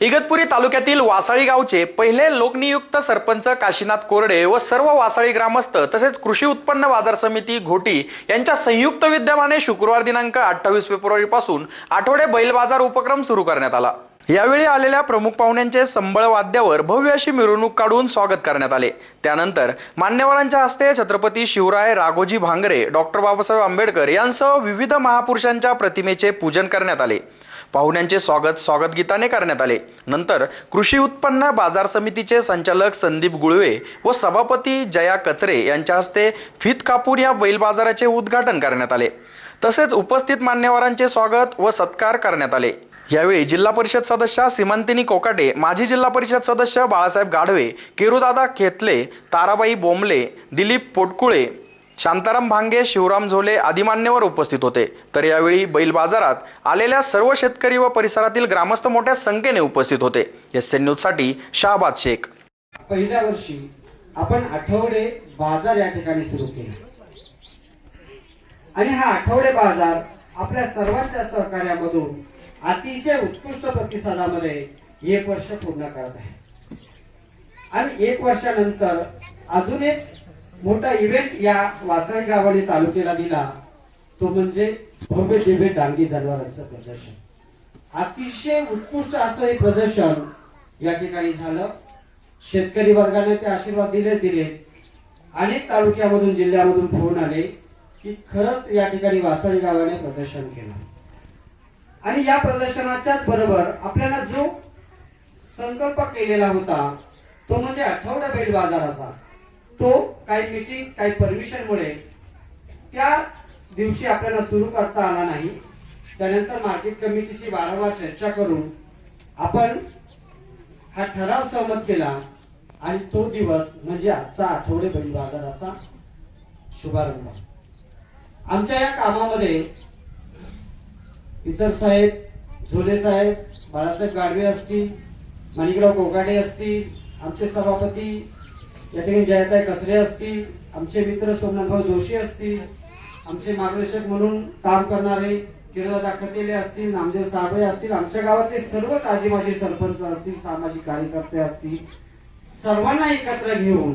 इगतपुरी तालुक्यातील वासाळी गावचे पहिले लोकनियुक्त सरपंच काशीनाथ कोरडे व सर्व वासाळी ग्रामस्थ तसेच कृषी उत्पन्न बाजार समिती घोटी यांच्या संयुक्त विद्यमाने शुक्रवार दिनांक अठ्ठावीस फेब्रुवारी पासून आठवडे बैल बाजार उपक्रम सुरू करण्यात आला. यावेळी आलेल्या प्रमुख पाहुण्यांचे संबळ वाद्यावर भव्य अशी मिरवणूक काढून स्वागत करण्यात आले. त्यानंतर मान्यवरांच्या हस्ते छत्रपती शिवराय राघोजी भांगरे डॉक्टर बाबासाहेब आंबेडकर यांसह विविध महापुरुषांच्या प्रतिमेचे पूजन करण्यात आले. पाहुण्यांचे स्वागत स्वागत गीताने करण्यात आले. नंतर कृषी उत्पन्न बाजार समितीचे संचालक संदीप गुळवे व सभापती जया कचरे यांच्या हस्ते फित कापूर या बैल बाजाराचे उद्घाटन करण्यात आले. तसेच उपस्थित मान्यवरांचे स्वागत व सत्कार करण्यात आले. यावेळी जिल्हा परिषद सदस्य सीमांतिनी कोकाटे माजी जिल्हा परिषद सदस्य बाळासाहेब गाढवे केरुदादा खेतले ताराबाई बोंबले दिलीप पोटकुळे शांताराम भांगे शिवराम झोले आदी मान्यवर उपस्थित होते. तर यावेळी बैल बाजारात आलेल्या सर्व शेतकरी व परिसरातील ग्रामस्थ मोठ्या संख्येने उपस्थित होते. एस एन न्यूजसाठी शहाबाद शेख. पहिल्या वर्षी आपण आठवडे बाजार या ठिकाणी सुरू केला. आणि हा आठवडे बाजार आपल्या सर्वांच्या सहकार्यामधून अतिशय उत्कृष्ट प्रतिसादामध्ये एक वर्ष पूर्ण करत आहे. आणि एक वर्षानंतर अजून एक मोठा इव्हेंट या वासळी गावाने तालुक्याला दिला. तो म्हणजे भव्य दिव्य डांगी जनावरांचं प्रदर्शन. अतिशय उत्कृष्ट असं हे प्रदर्शन या ठिकाणी झालं. शेतकरी वर्गाने ते आशीर्वाद दिले दिले. अनेक तालुक्यामधून जिल्ह्यामधून फोन आले की खरंच या ठिकाणी वासळी गावाने प्रदर्शन केलं. आणि या प्रदर्शनाच्याच बरोबर आपल्याला जो संकल्प केलेला होता तो म्हणजे आठवडा बेट बाजाराचा. तो काही मिटिंग काही परमिशन मुळे त्या दिवशी आपल्याला सुरू करता आला नाही. त्यानंतर मार्केट कमिटीची वारंवार चर्चा करून आपण हा ठराव सहमत केला आणि तो दिवस म्हणजे आजचा आठवडे बैल बाजाराचा शुभारंभ. आमच्या या कामामध्ये इतर साहेब झोले साहेब बाळासाहेब गाडवे असतील माणिकराव कोकाटे असतील आमचे सभापती या ठिकाणी जयताई कसरे असतील आमचे मित्र सोमनाथभाऊ जोशी असतील आमचे मार्गदर्शक म्हणून काम करणारे किरदादा दाखवलेले असतील नामदेव साबळे असतील आमच्या गावातले सर्वच आजी माजी सरपंच असतील सामाजिक कार्यकर्ते असतील सर्वांना एकत्र घेऊन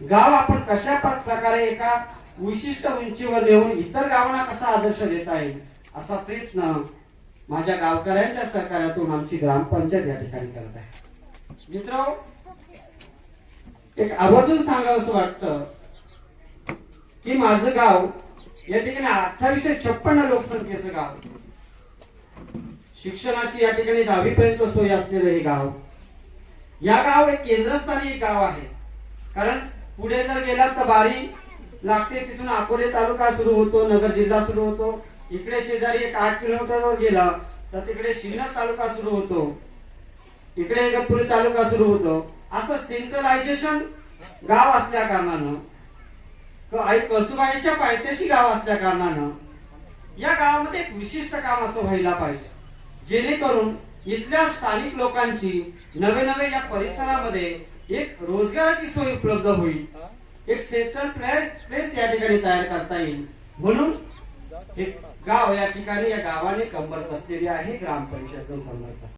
गाव आपण कशा प्रकारे एका विशिष्ट उंचीवर नेऊन इतर गावांना कसा आदर्श देता येईल असा प्रयत्न माझ्या गावकऱ्यांच्या सहकार्यातून आमची ग्रामपंचायत या ठिकाणी करत आहे. मित्र एक आवर्जून सांगावं असं वाटतं की माझं गाव या ठिकाणी अठ्ठावीसशे छप्पन्न लोकसंख्येचं गाव. शिक्षणाची या ठिकाणी दहावी पर्यंत सोय असलेलं हे गाव. या गाव एक केंद्रस्थानी एक गाव आहे. कारण पुढे जर गेलात तर बारी लागते तिथून अकोले तालुका सुरू होतो नगर जिल्हा सुरू होतो. इकडे शेजारी एक आठ किलोमीटरवर गेला तर तिकडे सिन्नर तालुका सुरू होतो. इकडे इगतपुरी तालुका सुरू होतो. असं सेंट्रलायझेशन गाव असल्या कारणानं आई कसुबाईच्या पायथ्याशी गाव असल्या कारणानं या गावामध्ये एक विशिष्ट काम असं व्हायला पाहिजे. जेणेकरून इथल्या स्थानिक लोकांची नवे नवे या परिसरामध्ये एक रोजगाराची सोय उपलब्ध होईल. एक सेंट्रल प्लेस प्लेस या ठिकाणी तयार करता येईल. म्हणून हे गाव या ठिकाणी या गावाने कंबर कसलेली आहे ग्रामपंचायत कंबर कसलेली